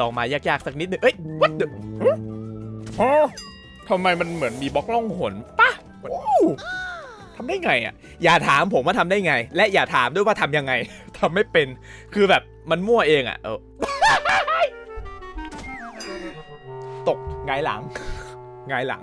ลองมายากๆสักนิดหนึงเอ้ย what the ฮะทำไมมันเหมือนมีบล็อกล่องหนปะทำได้ไงอะ อย่าถามผมว่าทำได้ไง และอย่าถามด้วยว่าทำยังไงทำไม่เป็น คือแบบมันมั่วเองอะเออตกไงหลังไงหลัง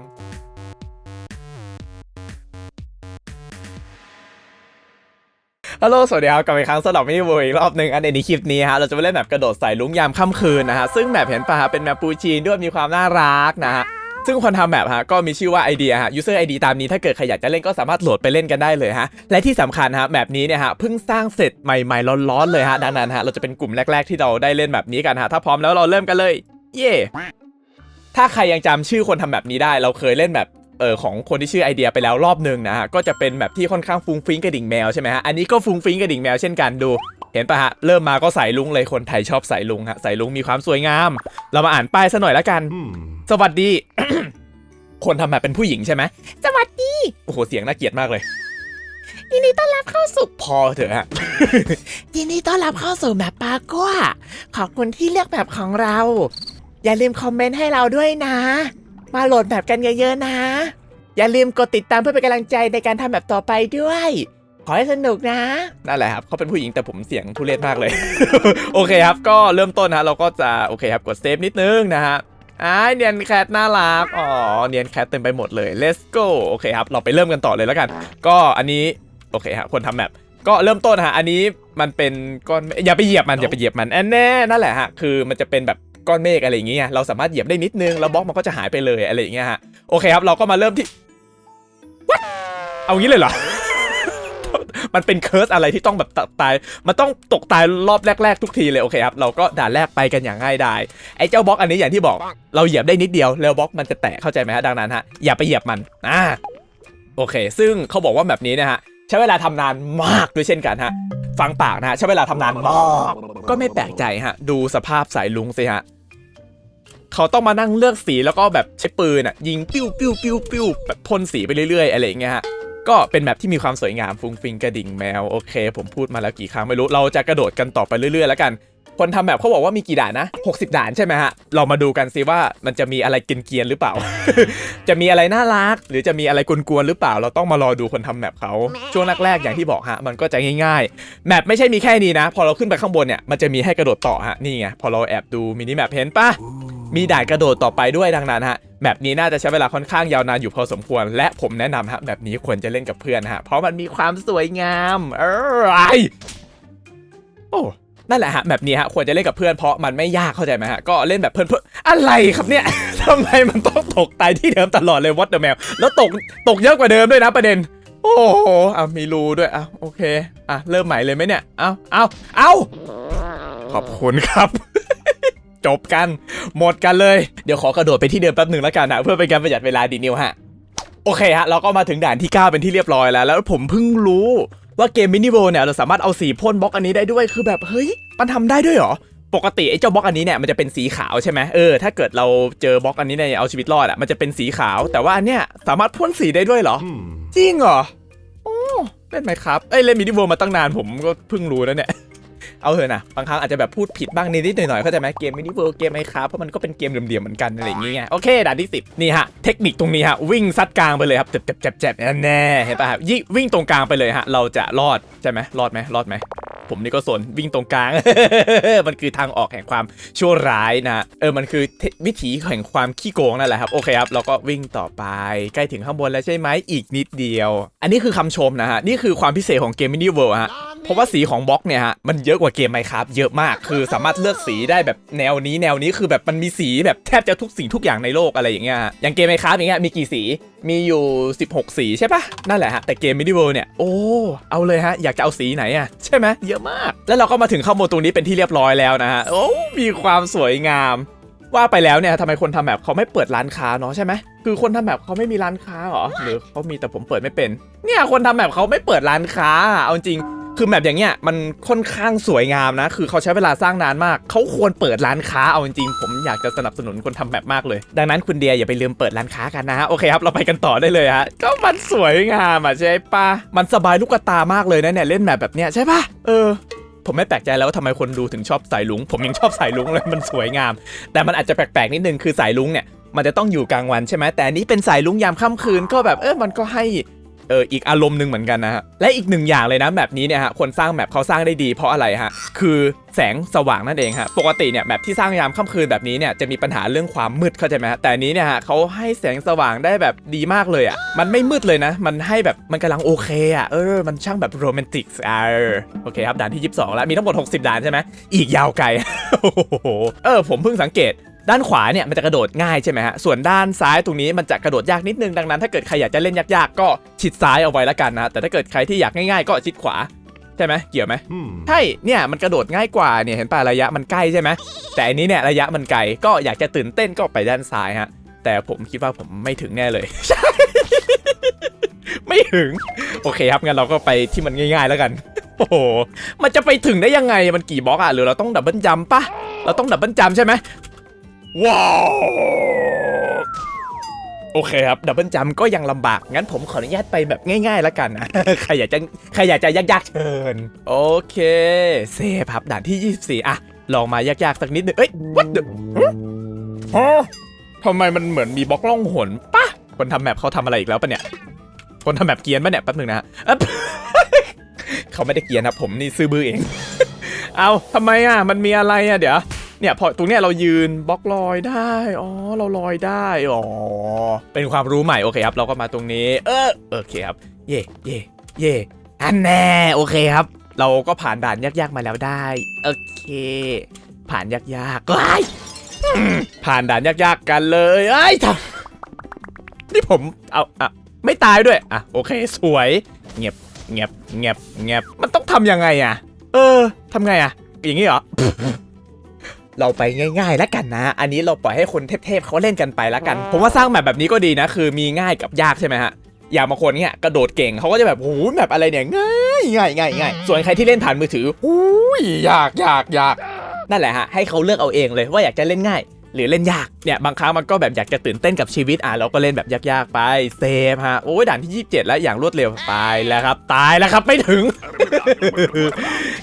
ฮัลโหลสวัสดีครับกลับมาอีกครั้งสำหรับมินิเวิร์อีกรอบหนึ่งอันในคลิปนี้ฮะเราจะมาเล่นแบบกระโดดใส่ลุงยามค่ำคืนนะฮะซึ่งแมปเห็นปะฮะเป็นแมปปูจีนด้วยมีความน่ารักนะฮะซึ่งคนทำแมปฮะก็มีชื่อว่าไอเดียฮะ user ID ตามนี้ถ้าเกิดใครอยากจะเล่นก็สามารถโหลดไปเล่นกันได้เลยฮะ และที่สำคัญฮะแมปนี้เนี่ยฮะเพิ่งสร้างเสร็จใหม่ๆร้อนๆเลยฮะดังนั้นฮะเราจะเป็นกลุ่มแรก ๆที่เราได้เล่นแบบนี้กันฮะถ้าพร้อมแล้วเราเริ่มกันเลย เย่ถ้าใครยังจำชื่อคนทำแบบนี้ได้ เราเคยเล่นแบบ เออของคนที่ชื่อไอเดียไปแล้วรอบหนึ่งนะฮะก็จะเป็นแบบที่ค่อนข้างฟุ้งฟิ้งกระดิ่งแมวใช่ไหมฮะอันนี้ก็ฟุ้งฟิ้งกระดิ่งแมวเช่นกันดู เห็นปะฮะเริ่มมาก็ใส่ลุงเลยคนไทยชอบใส่ลุงฮะใส่ลุงมีความสวยงาม เรามาอ่านป้ายซะหน่อยละกัน สวัสดี คนทำแบบเป็นผู้หญิงใช่ไหมสวัสดีโอ้โหเสียงน่าเกลียดมากเลยยินดีต้อนรับเข้าสู่พอเถอะฮะยินดีต้อนรับเข้าสู่แมปปากัวขอบคุณที่เลือกแบบของเรา อย่าลืมคอมเมนต์ให้เราด้วยนะ มาโหลดแบบกันเยอะๆนะ อย่าลืมกดติดตามเพื่อเป็นกำลังใจในการทำแบบต่อไปด้วย ขอให้สนุกนะ นั่นแหละครับเขาเป็นผู้หญิงแต่ผมเสียงทุเรศมากเลย โอเคครับ ก็เริ่มต้นนะฮะเราก็จะโอเคครับกดเซฟนิดนึงนะฮะอ่าเนียนแคทน่ารัก อ๋อ เนียนแคทเต็มไปหมดเลย let's go โอเคครับ เราไปเริ่มกันต่อเลยแล้วกัน ก็อันนี้ โอเคครับคนทำแมปก็เริ่มต้นฮะ อันนี้มันเป็นก้อน อย่าไปเหยียบมัน อย่าไปเหยียบมันแน่นั่นแหละฮะ คือมันจะเป็นแบบ ก้อนเมฆอะไรอย่างเงี้ยเราสามารถเหยียบได้นิดนึงแล้วบล็อกมันก็จะหายไปเลยอะไรอย่างเงี้ยฮะโอเคครับเราก็มาเริ่มที่ What? เอางี้เลยเหรอมันเป็นเคิร์สอะไรที่ต้องแบบตตาย มันต้องตกตายรอบแรก ๆ ทุกทีเลยโอเคครับ เราก็ด่านแรกไปกันอย่างง่ายดาย ไอ้เจ้าบล็อกอันนี้อย่างที่บอก เราเหยียบได้นิดเดียว แล้วบล็อกมันจะแตกเข้าใจไหมฮะ ดังนั้นฮะ อย่าไปเหยียบมัน อ่า โอเค ซึ่งเขาบอกว่าแบบนี้นะฮะ ช้เวลาทำนานมากด้วยเช่นกันฮะ ฟังปากนะฮะใช้เวลาทำนานมากก็ไม่แปลกใจฮะ ดูสภาพสายลุงสิฮะเขาต้องมานั่งเลือกสีแล้วก็แบบใช้ปืนอะยิงปิ้วปิ้วปิ้วปิ้วแบบพ่นสีไปเรื่อยๆ อะไรอย่างเงี้ยฮะก็เป็นแบบที่มีความสวยงามฟุ้งฟิงกระดิ่งแมว โอเค ผมพูดมาแล้วกี่ครั้งไม่รู้เราจะกระโดดกันต่อไปเรื่อยๆ แล้วกัน คนทำแบบเขาบอกว่ามีกี่ด่านนะ 60 ด่านใช่ไหมฮะ เรามาดูกันสิว่ามันจะมีอะไรเกียนๆหรือเปล่า จะมีอะไรน่ารัก หรือจะมีอะไรกวนๆหรือเปล่า เราต้องมารอดูคนทำแมปเขาช่วงแรกๆอย่างที่บอกฮะ มันก็จะง่ายๆ แมปไม่ใช่มีแค่นี้นะ พอเราขึ้นไปข้างบนเนี่ย มันจะมีให้กระโดดต่อฮะ นี่ไง พอเราแอบดูมินิแมปเห็นปะมีด่านกระโดดต่อไปด้วยดังนั้นฮะแบบนี้น่าจะใช้เวลาค่อนข้างยาวนานอยู่พอสมควร และผมแนะนำฮะแบบนี้ควรจะเล่นกับเพื่อนฮะเพราะมันมีความสวยงามอะไรโอ้ นั่นแหละฮะแบบนี้ฮะควรจะเล่นกับเพื่อนเพราะมันไม่ยากเข้าใจไหมฮะก็เล่นแบบเพื่อนๆอะไรครับเนี่ยทำไมมันต้องตกตายที่เดิมตลอดเลยวัดเดอะแมวแล้วตกตกเยอะกว่าเดิมด้วยนะประเด็น โอ้โหอะมีรูด้วยอะโอเคอะเริ่มใหม่เลยไหมเนี่ยเอาเอาเอาขอบคุณครับ จบกัน หมดกันเลยเดี๋ยวขอกระโดดไปที่เดิมแป๊บหนึ่งแล้วกันนะเพื่อเป็นการประหยัดเวลาดีนิวฮะโอเคฮะเราก็มาถึงด่านที่ 9 เป็นที่เรียบร้อยแล้ว แล้วผมเพิ่งรู้ ว่าเกมมินิโวเนี่ยเราสามารถเอาสีพ่นบล็อกอันนี้ได้ด้วยคือแบบเฮ้ยมันทำได้ด้วยเหรอปกติไอ้เจ้าบล็อกอันนี้เนี่ยมันจะเป็นสีขาวใช่ไหมเออถ้าเกิดเราเจอบล็อกอันนี้ในเอาชีวิตรอดอะมันจะเป็นสีขาว แต่ว่าอันเนี้ยสามารถพ่นสีได้ด้วยเหรอ จริงเหรอโอ้เล่นไหมครับเอ้ยเล่นมินิโวมาตั้งนานผมก็เพิ่งรู้นะเนี่ย เอาเถอะนะบางครั้งอาจจะแบบพูดผิดบ้างนิดๆหน่อยๆเข้าใจไหมเกมมินิเวิร์เกมไมครับเพราะมันก็เป็นเกมเหลี่ยมๆเหมือนกันอะไรอย่างเงี้ยโอเคด่านที่10นี่ฮะเทคนิคตรงนี้ฮะวิ่งซัดกลางไปเลยครับเจ็บเจ็บเจ็บเจ็บแน่เห็นป่ะครับยิ่งวิ่งตรงกลางไปเลยฮะเราจะรอดใช่ไหมรอดไหมรอดไหมผมนี่ก็สนวิ่งตรงกลาง มันคือทางออกแห่งความชั่วร้ายนะเออมันคือวิถีแห่งความขี้โกงนั่นแหละครับโอเคครับเราก็วิ่งต่อไปใกล้ถึงข้างบนแล้วใช่ไหมอีกนิดเดียว อันนี้คือคำชมนะฮะนี่คือความพิเศษของเกมมินิเวิร์ฮะ เพราะว่าสีของบล็อกเนี่ยฮะมันเยอะกว่าเกมไมครับเยอะมากคือสามารถเลือกสีได้แบบแนวนี้แนวนี้คือแบบมันมีสีแบบแทบจะทุกสิ่งทุกอย่างในโลกอะไรอย่างเงี้ยฮะอย่างเกมไมครับอย่างเงี้ยมีกี่สีมีอยู่ 16 สีใช่ปะนั่นแหละฮะแต่เกมมินิเวิร์เนี่ยโอ้เอาเลยฮะอยากจะเอาสีไหนอะใช่ไหมเยอะมาก แล้วเราก็มาถึงข้างบนตรงนี้เป็นที่เรียบร้อยแล้วนะฮะโอ้มีความสวยงาม ว่าไปแล้วเนี่ยทำไมคนทำแบบเขาไม่เปิดร้านค้าเนาะใช่ไหมคือคนทำแบบเขาไม่มีร้านค้าเหรอหรือเขามีแต่ผมเปิดไม่เป็น เนี่ยคนทำแบบเขาไม่เปิดร้านค้าเอาจริง คือแบบอย่างเงี้ยมันค่อนข้างสวยงามนะ คือเขาใช้เวลาสร้างนานมาก เขาควรเปิดร้านค้าเอาจริงๆ ผมอยากจะสนับสนุนคนทำแบบมากเลย ดังนั้นคุณเดียอย่าไปลืมเปิดร้านค้ากันนะฮะ โอเคครับ เราไปกันต่อได้เลยฮะ ก็มันสวยงามอะใช่ปะมันสบายลูกตามากเลยนะเนี่ยเล่นแบบแบบเนี้ยใช่ปะเออผมไม่แปลกใจแล้วว่าทำไมคนดูถึงชอบสายลุง ผมยังชอบสายลุงเลยมันสวยงาม แต่มันอาจจะแปลกๆนิดนึงคือสายลุงเนี่ยมันจะต้องอยู่กลางวันใช่ไหมแต่นี้เป็นสายลุงยามค่ำคืนก็แบบเออมันก็ให้ อออีกอารมณ์หนึ่งเหมือนกันนะฮะและอีกหนึ่งอย่างเลยนะแบบนี้เนี่ยฮะคนสร้างแมปเขาสร้างได้ดีเพราะอะไรฮะคือแสงสว่างนั่นเองฮะปกติเนี่ยแมปที่สร้างยามค่ำคืนแบบนี้เนี่ยจะมีปัญหาเรื่องความมืดเข้าใจไหมฮะแต่นี้เนี่ยฮะเขาให้แสงสว่างได้แบบดีมากเลยอะมันไม่มืดเลยนะ มันให้แบบมันกำลังโอเคอะเออมันช่างแบบโรแมนติกอะโอเคครับด่านที่ 22 แล้วมีทั้งหมด 60 ด่านใช่ไหมอีกยาวไกลเออผมเพิ่งสังเกต ด้านขวาเนี่ยมันจะกระโดดง่ายใช่ไหมฮะ ส่วนด้านซ้ายตรงนี้มันจะกระโดดยากนิดนึง ดังนั้น ถ้าเกิดใครอยากจะเล่นยากๆ ก็ชิดซ้ายเอาไว้แล้วกันนะ แต่ถ้าเกิดใครที่อยากง่ายๆ ก็ชิดขวาใช่ไหมเกี่ยวไหม Hmm. ใช่เนี่ยมันกระโดดง่ายกว่าเนี่ยเห็นป่ะระยะมันใกล้ใช่ไหมแต่อันนี้เนี่ยระยะมันไกลก็อยากจะตื่นเต้นก็ไปด้านซ้ายฮะแต่ผมคิดว่าผมไม่ถึงแน่เลยใช่ไม่ถึง โอเคครับงั้นเราก็ไปที่มันง่าย ๆ แล้วกัน โอ้โหมันจะไปถึงได้ยังไงมันกี่บล็อกอะหรือเราต้องดับเบิลจัมป์ปะเราต้องดับเบิลจัมป์ใช่ไหม ว้าว โอเคครับ ดับเบิลจัมก็ยังลำบาก งั้นผมขออนุญาตไปแบบง่ายๆแล้วกันนะ ใครอยากจะใครอยากจะยากๆเชิญ โอเค เซฟครับด่านที่ 24 อะ ลองมายากๆสักนิดหนึงเอ้ย what the ฮะทำไมมันเหมือนมีบล็อกล่องหนปะคนทำแมปเขาทำอะไรอีกแล้วปะเนี่ย คนทำแมปเกียนปะเนี่ยแป๊บหนึ่งนะฮะเขาไม่ได้เกียนครับผมนี่ซื้อบื้อเอง เอาทำไมอะ มันมีอะไรอะเดี๋ยว เนี่ยพอตรงเนี้ยเรายืนบล็อกลอยได้อ๋อเราลอยได้อ๋อเป็นความรู้ใหม่โอเคครับ เราก็มาตรงนี้ เออโอเคครับ เย่เย่เย่อันแน่โอเคครับ เราก็ผ่านด่านยากๆมาแล้วได้โอเค ผ่านยากๆก็ไอ้ผ่านด่านยากๆกันเลยไอ้ทำนี่ผมเอาอะไม่ตายด้วยอะโอเคสวยเงียบเงียบเงียบเงียบมันต้องทำยังไงอะ เออทำไงอะ อย่างนี้เหรอ เราไปง่ายๆแล้วกันนะ อันนี้เราปล่อยให้คนเทพๆเขาเล่นกันไปแล้วกัน ผมว่าสร้างแบบแบบนี้ก็ดีนะ คือมีง่ายกับยากใช่ไหมฮะอย่างบางคนเนี่ยกระโดดเก่งเขาก็จะแบบโอ้โหแบบอะไรเนี่ยง่ายง่ายง่ายง่ายส่วนใครที่เล่นผ่านมือถืออุ้ยยากยากยากนั่นแหละฮะให้เขาเลือกเอาเองเลยว่าอยากจะเล่นง่าย หรือเล่นยากเนี่ยบางครั้งมันก็แบบอยากจะตื่นเต้นกับชีวิตอะเราก็เล่นแบบยากๆไปเซฟฮะโอ้ยด่านที่ 27 แล้วอย่างรวดเร็วตายแล้วครับ ตายแล้วครับไม่ถึง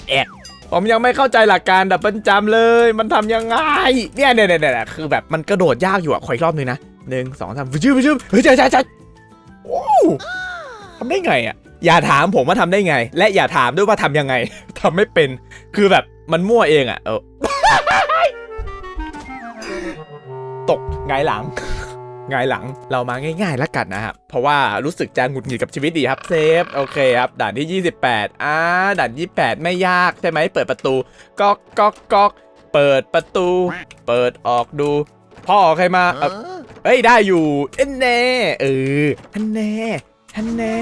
แอะ ผมยังไม่เข้าใจหลักการดับเบิลจัมเลย มันทำยังไง เนี่ยเนี่ยเนี่ยเนี่ยคือแบบมันกระโดดยากอยู่อะขออีกรอบนึงนะหนึ่งสองสามชื่อชื่อเฮ้ยจ้าจ้าจ้าโอ้ทำได้ไงอะอย่าถามผมว่าทำได้ไง และอย่าถามด้วยว่าทำยังไงทำไม่เป็น คือแบบมันมั่วเองอะเออตกไงหลัง งายหลังเรามาง่ายๆแล้วกันนะครับเพราะว่ารู้สึกจะหงุดหงิดกับชีวิตดีครับเซฟโอเคครับด่านที่ 28อ่าด่าน 28 ไม่ยากใช่ไหมเปิดประตูก๊อกก๊อกก๊อกเปิดประตู เปิดออกดู พ่อใครมาเอ่อเอ้ยได้อยู่เอ็นแน่เออฮันแน่ ฮันแน่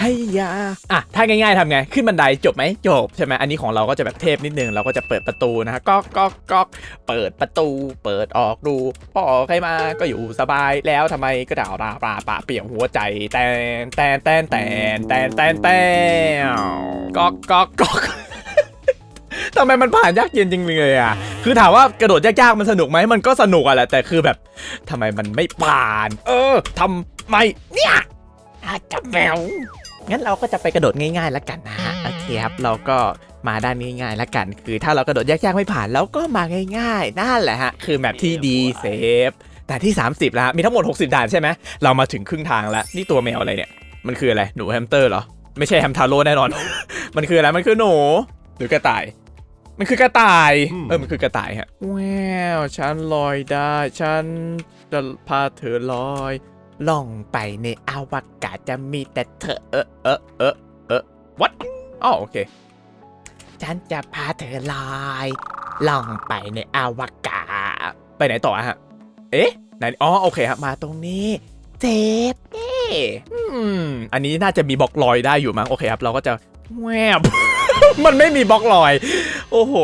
ให้ยาอะถ้าง่ายๆทำไง ขึ้นบันไดจบไหมจบใช่ไหมอันนี้ของเราก็จะแบบเทพนิดนึง เราก็จะเปิดประตูนะฮะก๊อกก๊อกก๊อกเปิดประตู เปิดออกดูพ่อใครมาก็อยู่สบายแล้วทำไมก็ด่าราปลาปะเปี่ยมหัวใจแตนแตนแตนแตนแตนแตนแตนก๊อกก๊อกก๊อกทำไมมันผ่านยากเย็นจริงเลยอะ คือถามว่ากระโดดยากๆมันสนุกไหมมันก็สนุกอะแหละแต่คือแบบทำไมมันไม่ผ่าน เออทำไมเนี่ย อาจจะแมวงั้นเราก็จะไปกระโดดง่ายๆแล้วกันนะฮะโอเคครับเราก็มาด้านง่ายๆแล้วกัน คือถ้าเรากระโดดยากๆไม่ผ่านเราก็มาง่ายๆนั่นแหละฮะคือแมปที่ดีเซฟแต่ที่ 30แล้วฮะมีทั้งหมด 60 ด่านใช่ไหมเรามาถึงครึ่งทางแล้วนี่ตัวแมวอะไรเนี่ยมันคืออะไรหนูแฮมสเตอร์เหรอไม่ใช่แฮมทาโร่แน่นอน มันคืออะไรมันคือหนูหรือกระต่าย มันคือกระต่ายอืมเออมันคือกระต่ายฮะแววฉันลอยได้ฉันจะพาเธอลอย ล่องไปในอวกาศจะมีแต่เธอเออเออเออเออ what อ๋อโอเค ฉันจะพาเธอลอยล่องไปในอวกาศ ไปไหนต่อฮะ เอ๊ะไหนอ๋อโอเคครับมาตรงนี้เจ็บเอ๊ะอืมอันนี้น่าจะมีบล็อกลอยได้อยู่มั้งโอเคครับ เราก็จะแวบ มันไม่มีบล็อกลอย โอ้โห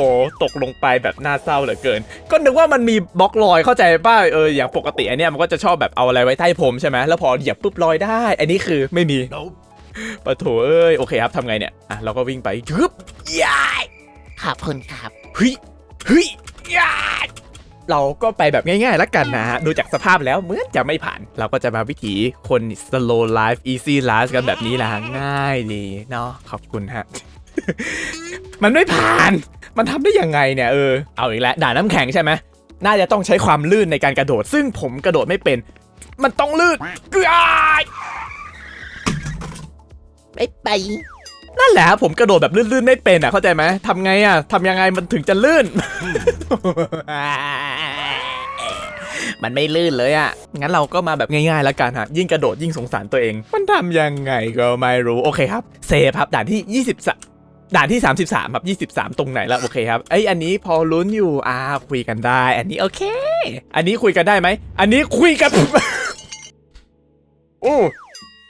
ตกลงไปแบบน่าเศร้าเหลือเกิน ก็นึกว่ามันมีบล็อกลอยเข้าใจป่ะเอออย่างปกติอันเนี้ยมันก็จะชอบแบบเอาอะไรไว้ใต้ผมใช่ไหมแล้วพอเหยียบปุ๊บลอยได้ อันนี้คือไม่มี Nope. ปะโถเอ้ยโอเคครับทำไงเนี่ยอะเราก็วิ่งไปยึบยายขอบคุณครับเฮ้ยเฮ้ยยายเราก็ไปแบบง่ายๆแล้วกันนะฮะ ดูจากสภาพแล้วเหมือนจะไม่ผ่าน เราก็จะมาวิถีคน slow life easy life กันแบบนี้แหละฮะง่ายดีเนาะขอบคุณฮะ มันไม่ผ่าน มันทำได้ยังไงเนี่ยเออ เอาอีกแล้วด่านน้ำแข็งใช่ไหมน่าจะต้องใช้ความลื่นในการกระโดด ซึ่งผมกระโดดไม่เป็น มันต้องลื่นกอ้ายไปไป นั่นแหละครับผมกระโดดแบบลื่นๆไม่เป็นอะเข้าใจไหมทำไงอะทำยังไงมันถึงจะลื่น มันไม่ลื่นเลยอะ งั้นเราก็มาแบบง่ายๆแล้วกันฮะ ยิ่งกระโดดยิ่งสงสารตัวเอง มันทำยังไงก็ไม่รู้ โอเคครับ เซฟครับด่านที่ 20 ด่านที่ 33 ครับ 23 ตรงไหนแล้วโอเคครับไอยอันนี้พอลุ้นอยู่อ่าคุยกันได้ อันนี้โอเค อันนี้คุยกันได้ไหม อันนี้คุยกันโอ้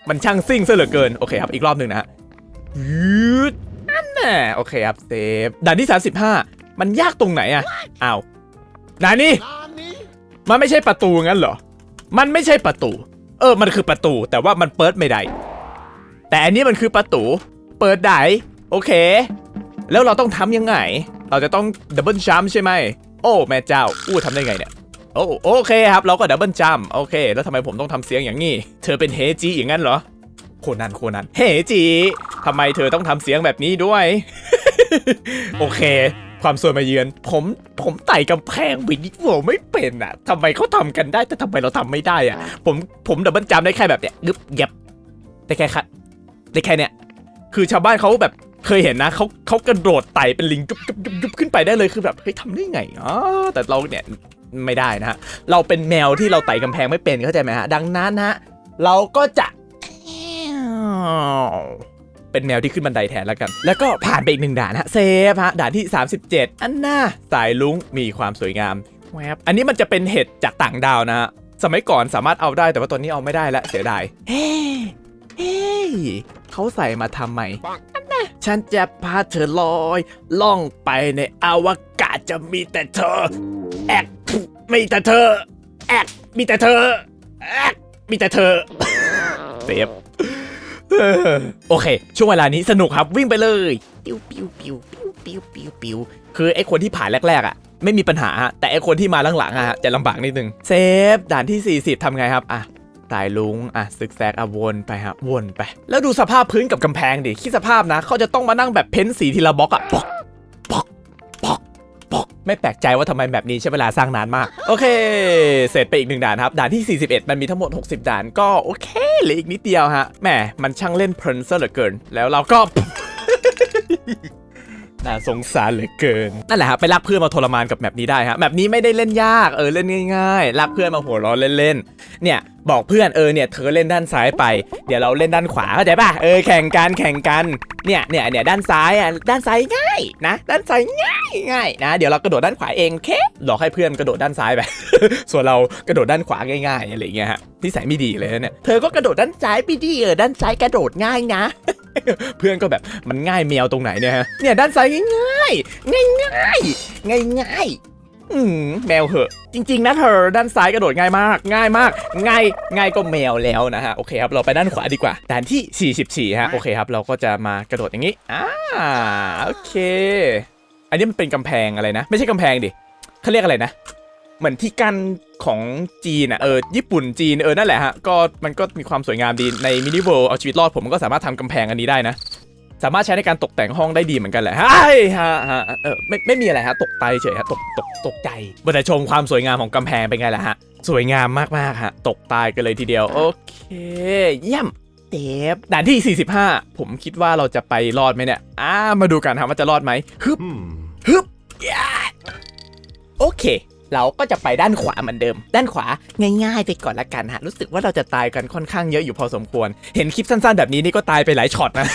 มันช่างซิ่งซะเหลือเกิน โอเคครับ อีกรอบหนึ่งนะฮะยืดอันน่ะโอเคครับเซฟด่านที่ 35 มันยากตรงไหนอะอ้าวด่านนี้มันไม่ใช่ประตูงั้นเหรอ มันไม่ใช่ประตู เออ มันคือประตู แต่ว่ามันเปิดไม่ได้ แต่อันนี้มันคือประตู เปิดได้ โอเค แล้วเราต้องทำยังไง เราจะต้องดับเบิลจัมใช่ไหม โอ้แม่เจ้า อู้ทำได้ไงเนี่ย โอ้โอเคครับ เราก็ดับเบิลจัมโอเค แล้วทำไมผมต้องทำเสียงอย่างนี้ เธอเป็นเฮจีอย่างนั้นเหรอ โคนันโคนัน เฮจีทำไมเธอต้องทำเสียงแบบนี้ด้วย โอเค ความสวยมาเยือน ผมผมไต่กำแพงวินิโวไม่เป็นอะทำไมเขาทำกันได้แต่ทำไมเราทำไม่ได้อะ ผมผมดับเบิลจัมได้แค่แบบเนี้ยกึบเย็บได้แค่ค่ะได้แค่เนี้ยคือชาวบ้านเขาแบบ เคยเห็นนะเขาเขากระโดดไต่เป็นลิงยุบยุบยุบยุบขึ้นไปได้เลยคือแบบเฮ้ยทำได้ไงอ๋อแต่เราเนี่ยไม่ได้นะฮะเราเป็นแมวที่เราไต่กำแพงไม่เป็นเข้าใจไหมฮะดังนั้นนะฮะเราก็จะเป็นแมวที่ขึ้นบันไดแทนแล้วกัน แล้วก็ผ่านไปอีกหนึ่งด่านฮะเซฟฮะด่านที่ 37 อันน่าสายลุงมีความสวยงามแวบอันนี้มันจะเป็นเห็ดจากต่างดาวนะฮะสมัยก่อนสามารถเอาได้แต่ว่าตอนนี้เอาไม่ได้แล้วเสียดายเฮ้เฮ้เขาใส่มาทำไม ฉันจะพาเธอลอย ล่องไปในอวกาศจะมีแต่เธอ แอกมีแต่เธอ แอกมีแต่เธอ แอกมีแต่เธอเซฟโอเค ช่วงเวลานี้สนุกครับวิ่งไปเลย ปิ้วปิ้วปิ้วปิ้วปิ้วปิ้วปิ้วคือไอ้คนที่ผ่านแรกๆอะ ไม่มีปัญหาฮะแต่ไอ้คนที่มาหลังๆอะจะลำบากนิดนึง เซฟด่านที่ 40ทำไงครับ อะ สายลุงอะซึกแซกอะวนไปฮะวนไป แล้วดูสภาพพื้นกับกำแพงดิคิดสภาพนะเขาจะต้องมานั่งแบบเพ้นสีทีละบล็อกอะปอกปอกปอกปอกไม่แปลกใจว่าทำไมแบบนี้ใช้เวลาสร้างนานมาก โอเค เสร็จไปอีกหนึ่งด่านครับ ด่านที่ 41 มันมีทั้งหมด 60 ด่านก็โอเคเหลืออีกนิดเดียวฮะแหมมันช่างเล่นเพลินซะเหลือเกิน แล้วเราก็ น่าสงสารเหลือเกิน นั่นแหละครับไปลากเพื่อนมาทรมานกับแมปนี้ได้ฮะแมปนี้ไม่ได้เล่นยากเออเล่นง่ายๆลากเพื่อนมาหัวร้อนเล่นๆเนี่ยบอกเพื่อนเออเนี่ยเธอเล่นด้านซ้ายไปเดี๋ยวเราเล่นด้านขวาเข้าใจป่ะเออแข่งกันแข่งกันเนี่ยเนี่ยเนี่ยด้านซ้ายอะด้านซ้ายง่ายนะด้านซ้ายง่ายง่ายนะเดี๋ยวเรากระโดดด้านขวาเองเคหลอกให้เพื่อนกระโดดด้านซ้ายไป ส่วนเรากระโดดด้านขวาง่ายๆอะไรเงี้ยฮะนิสัยไม่ดีเลยเนี่ยเธอก็กระโดดด้านซ้ายไปดิเออด้านซ้ายกระโดดง่ายนะ เพื่อนก็แบบมันง่ายแมวตรงไหนเนี่ยฮะเนี่ยด้านซ้ายง่ายง่ายง่ายง่ายง่ายอืมแมวเหอะ จริง ๆ นะเธอด้านซ้ายกระโดดง่ายมาก ง่ายมาก ง่ายง่ายก็แมวแล้วนะฮะโอเคครับเราไปด้านขวาดีกว่าด่านที่ 44 ฮะโอเคครับ เราก็จะมากระโดดอย่างนี้อ่าโอเค อันนี้มันเป็นกำแพงอะไรนะ ไม่ใช่กำแพงดิเขาเรียกอะไรนะ เหมือนที่กั้น ของจีนอะเออญี่ปุ่นจีนเออนั่นแหละฮะก็มันก็มีความสวยงามดีในมินิเวิลด์เอาชีวิตรอดผมก็สามารถทำกำแพงอันนี้ได้นะสามารถใช้ในการตกแต่งห้องได้ดีเหมือนกันแหละฮะฮะฮะเออไม่ไม่มีอะไรฮะตกใจเฉยฮะตกตกตกใจบนแต่ชมความสวยงามของกำแพงเป็นไงล่ะฮะสวยงามมากๆฮะตกตายกันเลยทีเดียวโอเคเยี่ยมเดฟด่านที่ 45 ผมคิดว่าเราจะไปรอดไหมเนี่ยอ่ามาดูกันครับว่าจะรอดไหมฮึบฮึบยาโอเค เราก็จะไปด้านขวาเหมือนเดิม ด้านขวาง่ายๆไปก่อนละกันฮะรู้สึกว่าเราจะตายกันค่อนข้างเยอะอยู่พอสมควร เห็นคลิปสั้นๆ แบบนี้นี่ก็ตายไปหลายช็อตนะ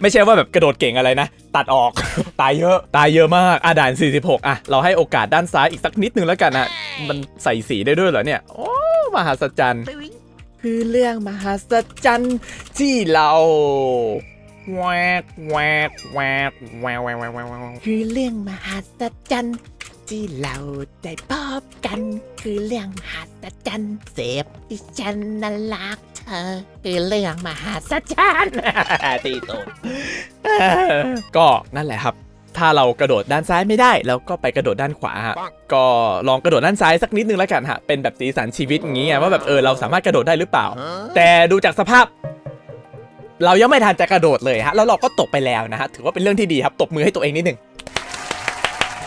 ไม่ใช่ว่าแบบกระโดดเก่งอะไรนะ ตัดออก ตายเยอะ ตายเยอะมากอะด่าน 46 อะ เราให้โอกาสด้านซ้ายอีกสักนิดนึงแล้วกันฮะมันใส่สีได้ด้วยเหรอเนี่ย โอ้มหัศจรรย์คือเรื่องมหัศจรรย์ที่เราแวกแวกแวกแวกแวกแวกคือเรื่องมหัศจรรย์ ที่เราได้พบกันคือเรื่องมหัศจรรย์เสพที่ฉันนั้นรักเธอคือเรื่องมหัศจรรย์ ตีตูดก็นั่นแหละครับ ถ้าเรากระโดดด้านซ้ายไม่ได้เราก็ไปกระโดดด้านขวาฮะก็ลองกระโดดด้านซ้ายสักนิดนึงแล้วกันฮะเป็นแบบสีสันชีวิตอย่างงี้ไงว่าแบบเออเราสามารถกระโดดได้หรือเปล่า แต่ดูจากสภาพ เรายังไม่ทันจะกระโดดเลยฮะแล้วเราก็ตกไปแล้วนะฮะถือว่าเป็นเรื่องที่ดีครับตบมือให้ตัวเองนิดหนึ่ง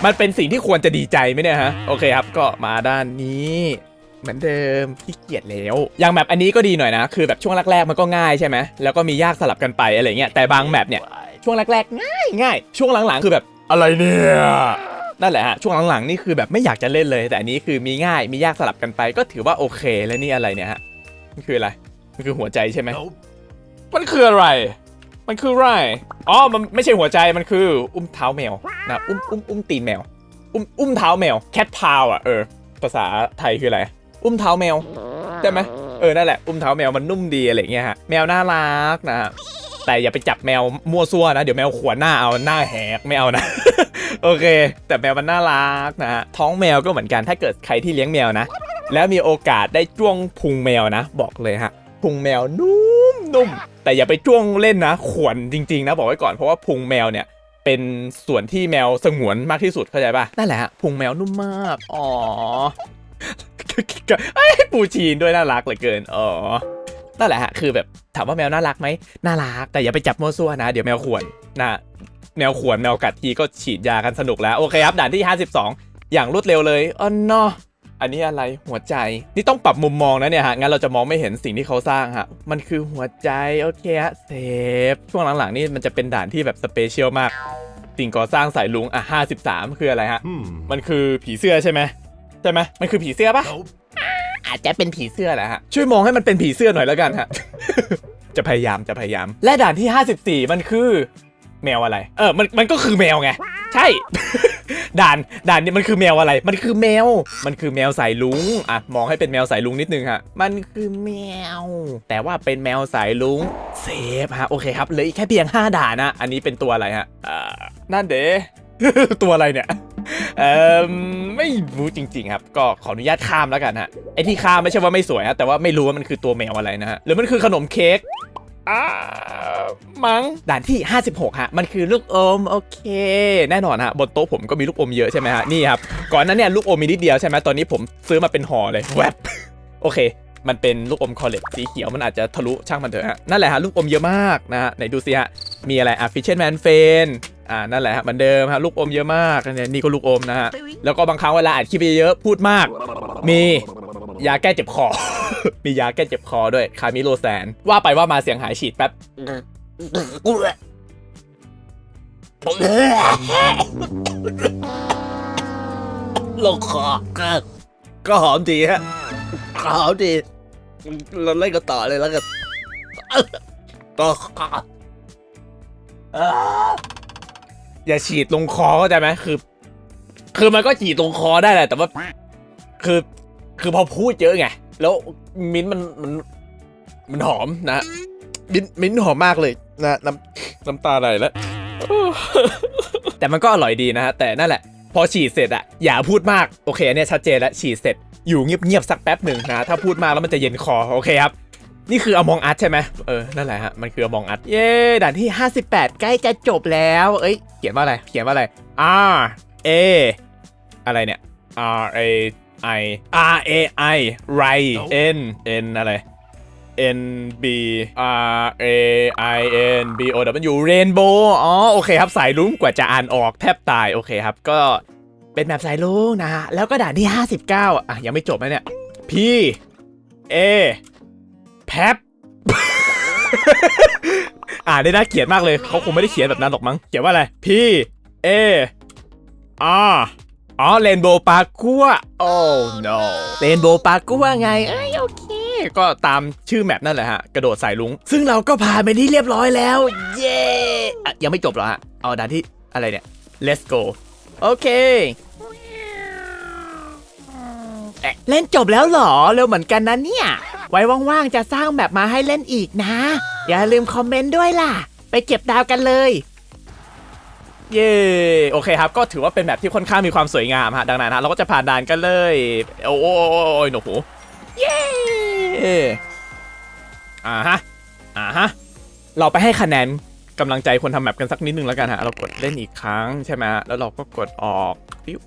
มันเป็นสิ่งที่ควรจะดีใจไหมเนี่ยฮะ โอเคครับ ก็มาด้านนี้เหมือนเดิมขี้เกียจแล้ว อย่างแมปอันนี้ก็ดีหน่อยนะ คือแบบช่วงแรกๆมันก็ง่ายใช่ไหม แล้วก็มียากสลับกันไปอะไรเงี้ย แต่บางแมปเนี่ยช่วงแรกๆง่ายง่าย ช่วงหลังๆคือแบบอะไรเนี่ยนั่นแหละฮะช่วงหลังๆนี่คือแบบไม่อยากจะเล่นเลย แต่อันนี้คือมีง่ายมียากสลับกันไป ก็ถือว่าโอเคแล้วนี่อะไรเนี่ยฮะมันคืออะไรมันคือหัวใจใช่ไหมมันคืออะไร มันคือไรอ๋อ มันไม่ใช่หัวใจ มันคือ อุ้มเท้าแมวนะอุ้มอุ้มอุ้มตีนแมว อุ้มอุ้มเท้าแมว แคทพาวอะ เออ ภาษาไทยคืออะไร อุ้มเท้าแมวใช่ไหมเออ นั่นแหละ อุ้มเท้าแมวมันนุ่มดีอะไรเงี้ยฮะ แมวน่ารักนะฮะแต่อย่าไปจับแมวมั่วซั่วนะ เดี๋ยวแมวขวนหน้าเอาหน้าแหกไม่เอานะ โอเค แต่แมวมันน่ารักนะฮะ ท้องแมวก็เหมือนกัน ถ้าเกิดใครที่เลี้ยงแมวนะ แล้วมีโอกาสได้จ้วงพุงแมวนะ บอกเลยฮะ พุงแมวนุ่ม นุ่มแต่อย่าไปจ้วงเล่นนะขวนจริง ๆ นะ บอกไว้ก่อนเพราะว่าพุงแมวเนี่ยเป็นส่วนที่แมวสงวนมากที่สุดเข้าใจป่ะนั่นแหละฮะพุงแมวนุ่มมากอ๋อไอ้ปูชีนด้วยน่ารักเหลือเกินอ๋อนั่นแหละฮะคือแบบถามว่าแมวน่ารักไหมน่ารักแต่อย่าไปจับมั่วซั่วนะ เดี๋ยวแมวขวนนะแมวขวนแมวกัดทีก็ฉีดยากันสนุกแล้ว โอเคครับด่านที่ 52 อย่างรวดเร็วเลยอ๋อเนาะ อันนี้อะไรหัวใจ นี่ต้องปรับมุมมองนะเนี่ยฮะงั้นเราจะมองไม่เห็นสิ่งที่เขาสร้างฮะมันคือหัวใจโอเคฮะเซฟช่วงหลังๆนี่มันจะเป็นด่านที่แบบสเปเชียลมาก สิ่งก่อสร้างสายลุงอะ53 คืออะไรฮะ มันคือผีเสื้อใช่ไหมใช่ไหมมันคือผีเสื้อปะอาจจะเป็นผีเสื้อเสื้อแหละฮะช่วยมองให้มันเป็นผีเสื้อหน่อยแล้วกันฮะจะพยายามจะพยายาม และด่านที่ 54 มันคือ แมวอะไร เออมันมันก็คือแมวไง ใช่ ด่านด่านนี้มันคือแมวอะไร มันคือแมว มันคือแมวสายลุงอะมองให้เป็นแมวสายลุงนิดนึงฮะมันคือแมว แต่ว่าเป็นแมวสายลุงเซฟฮะโอเคครับเหลืออีกแค่เพียง 5 ด่านนะอันนี้เป็นตัวอะไรฮะอ่านั่นเด้ ตัวอะไรเนี่ยเออไม่รู้จริง ๆ ครับ ก็ขออนุญาตข้ามแล้วกันฮะไอที่ข้ามไม่ใช่ว่าไม่สวยฮะแต่ว่าไม่รู้ว่ามันคือตัวแมวอะไรนะฮะหรือมันคือขนมเค้ก อ่ามัง้งด่านที่ 56 ฮะ มันคือลูกอม โอเค แน่นอนฮะ บนโต๊ะผมก็มีลูกอมเยอะใช่ไหมฮะ นี่ครับ ก่อนหนั้นเนี่ยลูกอมมีนิดเดียวใช่ไหมตอนนี้ผมซื้อมาเป็นห่อเลยแวบโอเค มันเป็นลูกอมคอลเลตสีเขียวมันอาจจะทะลุช่างมันเถอะฮะ นั่นแหละฮะ ลูกอมเยอะมากนะฮะ ไหนดูสิฮะ มีอะไรอะฟิชเชนแมนเฟนอ่า นั่นแหละฮะเหมือนเดิมฮะ ลูกอมเยอะมากเนี่ยนี่ก็ลูกอมนะฮะ แล้วก็บางครั้งเวลาอัดคลิปเยอะๆพูดมาก มียาแก้เจ็บคอ มียาแก้เจ็บคอด้วยคามิโลแซน ว่าไปว่ามาเสียงหายฉีดแป๊บลงคอก็ก็หอมดีฮะก็หอมดีเราเล่นกันต่อเลยแล้วกันก็อย่าฉีดลงคอเข้าใจไหมคือ คือมันก็ฉีดลงคอได้แหละแต่ว่า คือ คือพอพูดเยอะไง แล้วมิ้นท์มันมันมันหอมนะ มิ้นท์มิ้นท์หอมมากเลยนะน้ำน้ำตาไหลแล้ว แต่มันก็อร่อยดีนะฮะแต่นั่นแหละ พอฉีดเสร็จอะอย่าพูดมากโอเคอันเนี้ยชัดเจนแล้วฉีดเสร็จอยู่เงียบๆสักแป๊บหนึ่งนะ ถ้าพูดมากแล้วมันจะเย็นคอโอเคครับ นี่คืออมองอัดใช่ไหมเออ นั่นแหละฮะ มันคืออมองอัดเย้ด่านที่ 58 ใกล้จะจบแล้ว เอ้ย เขียนว่าอะไร เขียนว่าอะไร R A อะไรเนี่ย R A I R A I Rai N N อะไร N B R A I N B O W Rainbow อ๋อ โอเคครับ สายลุ้งกว่าจะอ่านออกแทบตาย โอเคครับ ก็เป็นแบบสายลุ้งนะฮะ แล้วก็ด่านที่ 59 อะ ยังไม่จบนะเนี่ย P A แพบอ่านได้น่าเกลียดมากเลย เขาคงไม่ได้เขียนแบบนั้นหรอกมั้ง เขียนว่าอะไร P A R อ๋อเรนโบว์ปากัวโอ้ no เรนโบว์ปากัวไงเอ้ยโอเคก็ตามชื่อแมปนั่นแหละฮะ กระโดดสายลุง ซึ่งเราก็ผ่านไปที่เรียบร้อยแล้ว เย้อะยังไม่จบหรอฮะ เอาด่านที่อะไรเนี่ย let's go โอเคเล่นจบแล้วหรอ เร็วเหมือนกันนะเนี่ย ไว้ว่างๆจะสร้างแบบมาให้เล่นอีกนะ อย่าลืมคอมเมนต์ด้วยล่ะ ไปเก็บดาวกันเลย เย้โอเคครับ ก็ถือว่าเป็นแบบที่ค่อนข้างมีความสวยงามฮะดังนั้นฮะเราก็จะผ่านด่านกันเลย โอ้โอ้โอ้โอ้ยหนูหูเย้อ่าฮะอ่าฮะเราไปให้คะแนนกำลังใจคนทำแมปกันสักนิดนึงแล้วกันฮะเรากดเล่นอีกครั้งใช่ไหมฮะแล้วเราก็กดออกปิ้ว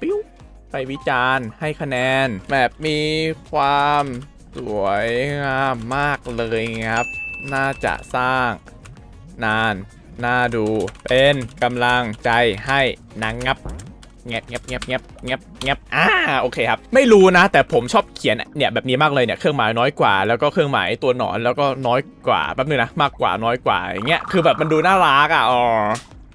ปิ้วไปวิจารณ์ให้คะแนนแบบมีความสวยงามมากเลยครับ น่าจะสร้างนาน น่าดูเป็นกำลังใจให้นางงับเงียบเงียบเงียบเงียบเงียบเงียบอ่าโอเคครับ ไม่รู้นะ แต่ผมชอบเขียนเนี่ยแบบนี้มากเลยเนี่ยเครื่องหมายน้อยกว่า แล้วก็เครื่องหมายตัวหนอนแล้วก็น้อยกว่าแป๊บนึงนะมากกว่าน้อยกว่าอย่างเงี้ยคือแบบมันดูน่ารักอะอ๋อ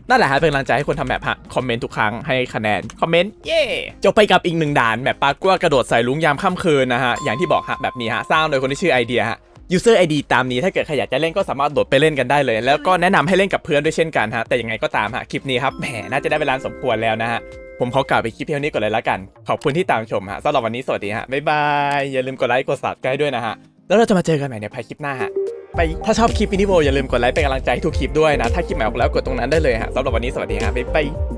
นั่นแหละฮะเป็นกำลังใจให้คนทำแบบฮะคอมเมนต์ทุกครั้งให้คะแนนคอมเมนต์เย่จบไปกับอีกหนึ่งด่านแบบปากัวกระโดดใส่ลุงยามค่ำคืนนะฮะอย่างที่บอกฮะแบบนี้ฮะสร้างโดยคนที่ชื่อไอเดียฮะ user ID ตามนี้ถ้าเกิดใครอยากจะเล่นก็สามารถโหลดไปเล่นกันได้เลย แล้วก็แนะนำให้เล่นกับเพื่อนด้วยเช่นกันฮะแต่ยังไงก็ตามฮะคลิปนี้ครับแหมน่าจะได้เวลาสมควรแล้วนะฮะผมขอกล่าวไปคลิปเพียงนี้ก่อนเลยละกัน ขอบคุณที่ตามชมฮะสำหรับวันนี้สวัสดีฮะ บ๊ายบาย อย่าลืมกดไลค์กด subscribe ด้วยนะฮะ แล้วเราจะมาเจอกันใหม่ในภายคลิปหน้าฮะ ไปถ้าชอบคลิปวิดีโออย่าลืมกดไลค์เป็นกำลังใจให้ทุกคลิปด้วยนะ ถ้าคลิปใหม่ออกแล้วกดตรงนั้นได้เลยฮะสำหรับวันนี้สวัสดีฮะ บ๊ายบาย